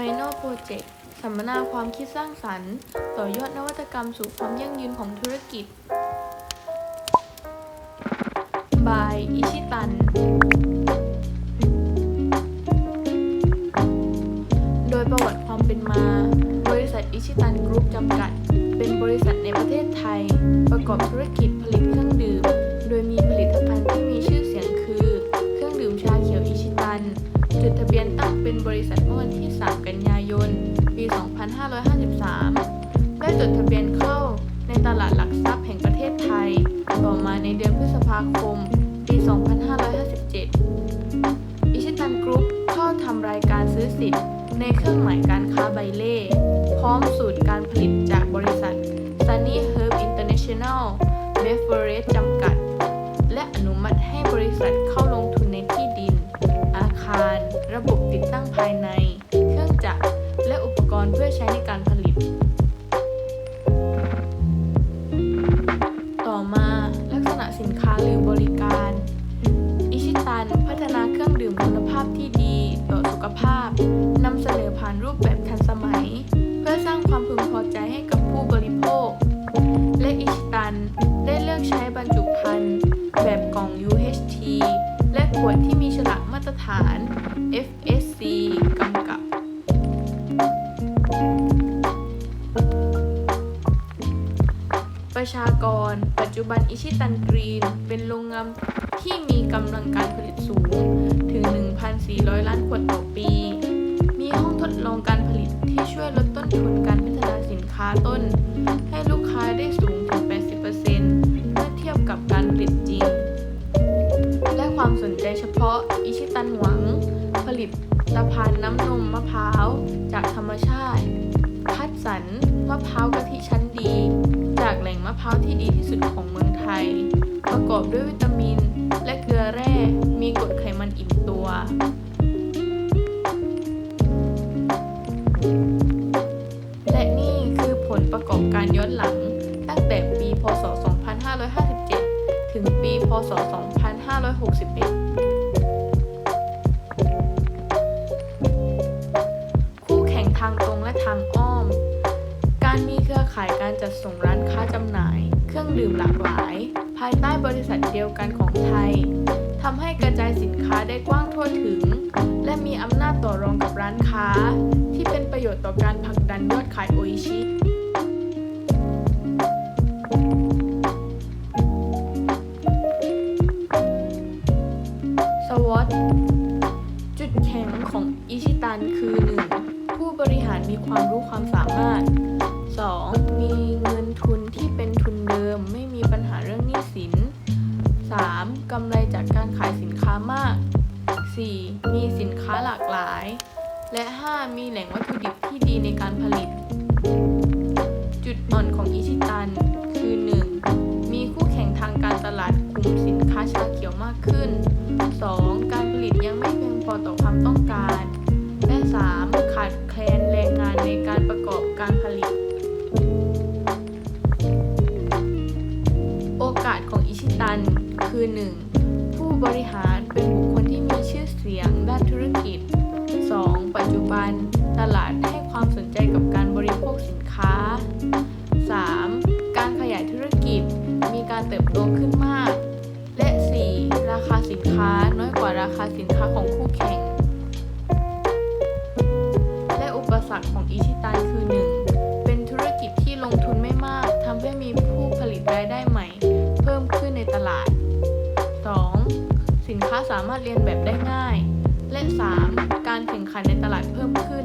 Final Project สัมมนาความคิดสร้างสรรค์ ต่อยอดนวัตกรรมสู่ความยั่งยืนของธุรกิจบายอิชิตัน โดยประวัติความเป็นมา บริษัทอิชิตันกรุ๊ปจำกัด เป็นบริษัทในประเทศไทย ประกอบธุรกิจผลิต 2553 ได้จดทะเบียนเข้าในตลาดหลักทรัพย์แห่งประเทศไทย ต่อมาในเดือนพฤษภาคม ปี 2557 อิชิตันกรุ๊ปเข้าทำรายการซื้อสิทธิ์ในเครื่องหมายการค้าใบเล่ พร้อมสูตรการผลิตจากบริษัท Sunny Herb International Beverage จำกัด และอนุมัติให้บริษัทเข้าลง ร ปัจจุบันอิชิตันกรีน เป็นโรงงานที่มีกำลังการผลิตสูง ถึง 1,400 ล้านขวดต่อปี มีห้องทดลองการผลิตที่ช่วยลดต้นทุนการพัฒนาสินค้าต้น ให้ลูกค้าได้สูงถึง 80%เมื่อเทียบกับการผลิตจริง และความสนใจเฉพาะอิชิตันหวัง ผลิตตภัณฑ์น้ำนมมะพร้าว จากธรรมชาติ คัดสรรมะพร้าวกะทิชั้นดี จากแหล่งมะพร้าวที่ดีที่สุดของเมืองไทย ประกอบด้วยวิตามิน และเกลือแร่ มีกรดไขมันอิ่มตัว และนี่คือผลประกอบการย้อนหลัง ตั้งแต่ปี พศ 2557 ถึงปี พศ 2561 จัดส่งร้านค้าจำหน่าย เครื่องดื่มหลากหลาย ภายใต้บริษัทเดียวกันของไทยทำให้กระจายสินค้าได้กว้างทั่วถึง และมีอำนาจต่อรองกับร้านค้า ที่เป็นประโยชน์ต่อการผลักดันยอดขายโออิชิสวอตจุดแข็งของอิชิตันคือ 1. ผู้บริหารมีความรู้ความสามารถ 2. มีเงินทุนที่เป็นทุนเดิม ไม่มีปัญหาเรื่องหนี้สิน 3. กำไรจากการขายสินค้ามาก 4. มีสินค้าหลากหลาย และ 5. มีแหล่งวัตถุดิบที่ดีในการผลิต จุดอ่อนของอิชิตัน คือ 1. มีคู่แข่งทางการตลาดกลุ่มสินค้าชาเขียวมากขึ้น 2. การผลิตยังไม่เพียงพอต่อความต้องการ และ 3. ขาดแคลนแรงงานในการประกอบการผลิต คือ 1. ผู้บริหารเป็นบุคคลที่มีชื่อเสียงด้านธุรกิจ 2. ปัจจุบัน ตลาดให้ความสนใจกับการบริโภคสินค้า 3. การขยายธุรกิจมีการเติบโตขึ้นมาก และ 4. ราคาสินค้าน้อยกว่าราคาสินค้าของคู่แข่ง และอุปสรรคของอิชิตันคือาสารถเรียนแบบได้ง่าย และ 3. การแข่งขันในตลาดเพิ่มขึ้น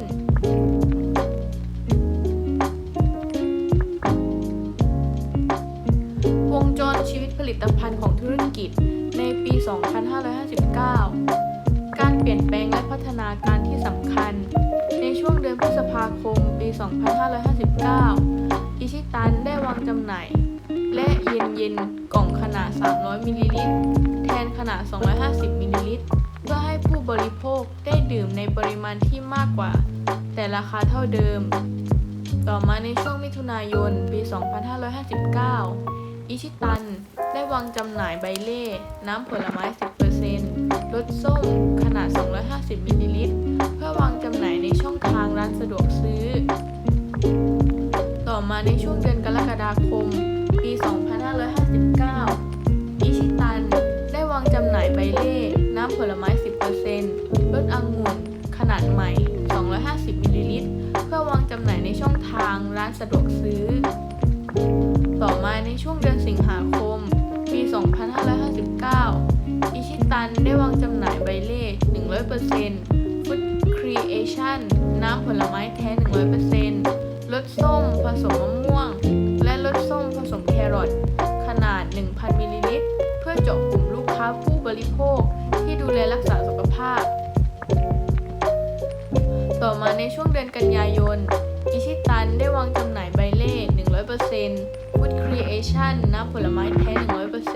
วงจรชีวิตผลิตภัณฑ์ของธุรกิจในปี 2559 การเปลี่ยนแปลงและพัฒนาการที่สำคัญ ในช่วงเดือนพฤษภาคม ปี 2559 เย็นๆ กล่องขนาด 300 มิลลิลิตร แทนขนาด 250 มิลลิลิตร เพื่อให้ผู้บริโภคได้ดื่มในปริมาณที่มากกว่า แต่ราคาเท่าเดิม ต่อมาในช่วงมิถุนายน ปี 2559 อิชิตัน ได้วางจำหน่ายใบเล่ น้ำผลไม้ 10%รสส้มขนาด 250 มิลลิลิตร เพื่อวางจำหน่ายในช่องทางร้านสะดวกซื้อ ต่อมาในช่วงเดือนกรกฎาคม 2559 อิชิตัน ได้วางจำหน่ายใบเล่ น้ำผลไม้ 10%รสองุ่น ขนาดใหม่ 250มิลลิลิตร เพื่อวางจำหน่ายในช่องทางร้านสะดวกซื้อ ต่อมาในช่วงเดือนสิงหาคม ปี 2559 อิชิตันได้วางจำหน่ายใบเล่ 100% Food Creation น้ำผลไม้แท้ 100%รสส้มผสมมะม่วง อทขนาด 1,000 มิลลิลิตร เพื่อเจาะกลุ่มลูกค้าผู้บริโภคที่ดูแลรักษาสุขภาพ ต่อมาในช่วงเดือนกันยายน อิชิตันได้วางจำหน่ายใบเล่ 100% Food Creation น้ำผลไม้แท้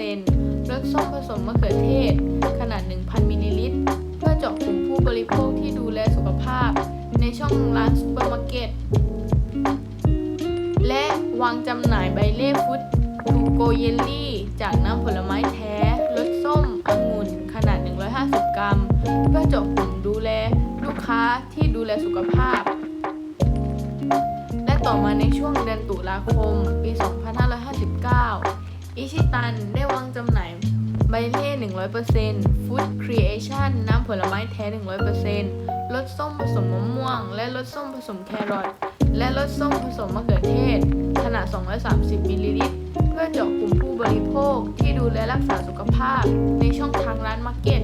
100%รสส้มผสมมะเขือเทศ ขนาด 1,000 มิลลิลิตร เพื่อเจาะกลุ่มผู้บริโภคที่ดูแลสุขภาพ ในช่องร้านซูเปอร์มาร์เก็ตและวางจำหน่ายใบเล่ฟุต ทูโกเยลลี่ จากน้ำผลไม้แท้ รสส้มองุ่น ขนาด 150 กรัม เพื่อจาะกลุ่มดูแลลูกค้าที่ดูแลสุขภาพ และต่อมาในช่วงเดือนตุลาคม ปี 2559 อิชิตันได้วางจำหน่ายใบเล่100% Food Creation น้ำผลไม้แท้ 100%รสส้มผสมมะม่วง และรสส้มผสมแครอท และรสส้มผสมมะเขือเทศ ขนาด 230 มิลลิลิตร เพื่อเจาะกลุ่มผู้บริโภคที่ดูแลรักษาสุขภาพในช่องทางร้านมาร์เก็ต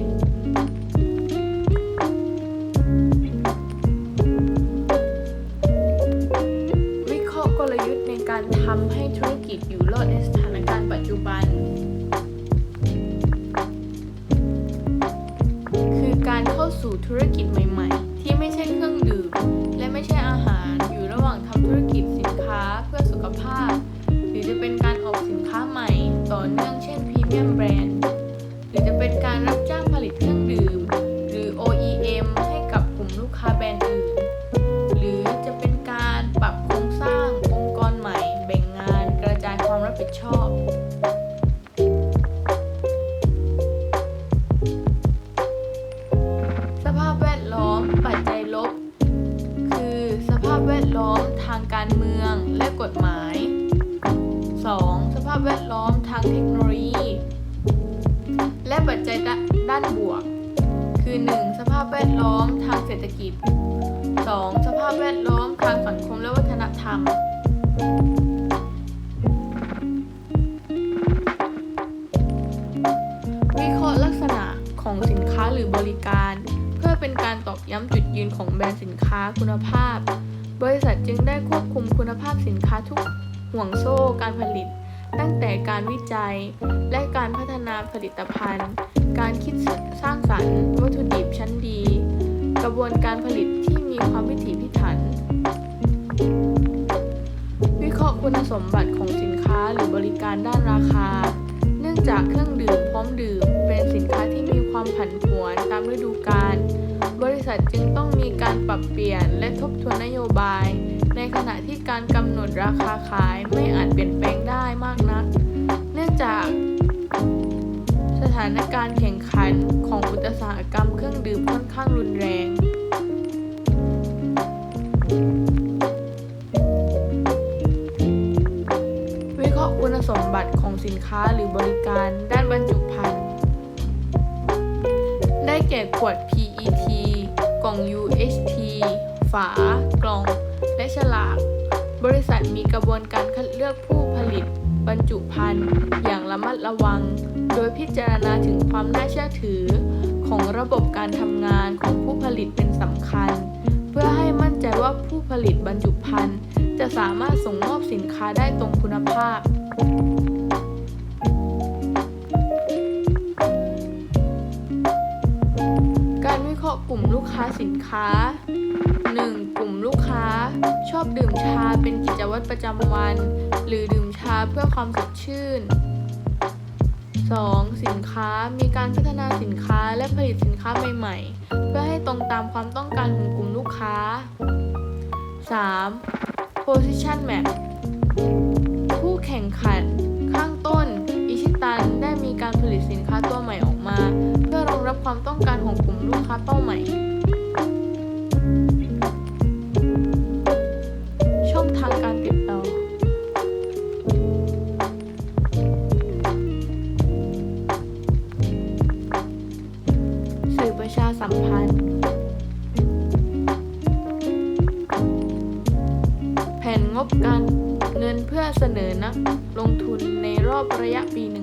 วิเคราะห์กลยุทธ์ในการทำให้ธุรกิจอยู่รอดในสถานการณ์ปัจจุบัน คือการเข้าสู่ธุรกิจใหม่ ทางการเมืองและกฎหมาย 2. สภาพแวดล้อมทางเทคโนโลยี และปัจจัยด้านบวก คือ 1. สภาพแวดล้อมทางเศรษฐกิจ 2. สภาพแวดล้อมทางสังคมและวัฒนธรรม วิเคราะห์ลักษณะของสินค้าหรือบริการ เพื่อเป็นการตอกย้ำจุดยืนของแบรนด์สินค้าคุณภาพ บริษัทจึงได้ควบคุมคุณภาพสินค้าทุกห่วงโซ่การผลิต ตั้งแต่การวิจัย และการพัฒนาผลิตภัณฑ์ การคิดสร้างสรรค์ วัตถุดิบชั้นดี กระบวนการผลิตที่มีความพิถีพิถัน วิเคราะห์คุณสมบัติของสินค้าหรือบริการด้านราคา เนื่องจากเครื่องดื่มพร้อมดื่มเป็นสินค้าที่มีความผันผวนตามฤดูกาล บริษัทจึงต้องมีการปรับเปลี่ยนและทบทวนนโยบาย ในขณะที่การกำหนดราคาขายไม่อาจเปลี่ยนแปลงได้มากนัก เนื่องจากสถานการณ์แข่งขันของอุตสาหกรรมเครื่องดื่มค่อนข้างรุนแรงวิเคราะห์คุณสมบัติของสินค้าหรือบริการด้านบรรจุภัณฑ์ได้แก่ขวด PET กล่อง UHT ฝา กล่อง และฉลาก บริษัทมีกระบวนการคัดเลือกผู้ผลิต บรรจุภัณฑ์อย่างระมัดระวัง โดยพิจารณาถึงความน่าเชื่อถือ ของระบบการทำงานของผู้ผลิตเป็นสำคัญ เพื่อให้มั่นใจว่าผู้ผลิตบรรจุภัณฑ์จะสามารถส่งมอบสินค้าได้ตรงคุณภาพ ลุ่มลูกค้าสินค้า 1. กลุ่มลูกค้า ชอบดื่มชาเป็นกิจวัตรประจำวัน หรือดื่มชาเพื่อความสดชื่น 2. สินค้ามีการพัฒนาสินค้าและผลิตสินค้าใหม่ ๆ เพื่อให้ตรงตามความต้องการของกลุ่มลูกค้า 3. position map ผู้แข่งขันัมพันธ์ แผนงบการเงินเพื่อเสนอนักลงทุนในรอบระยะปีหนึ่ง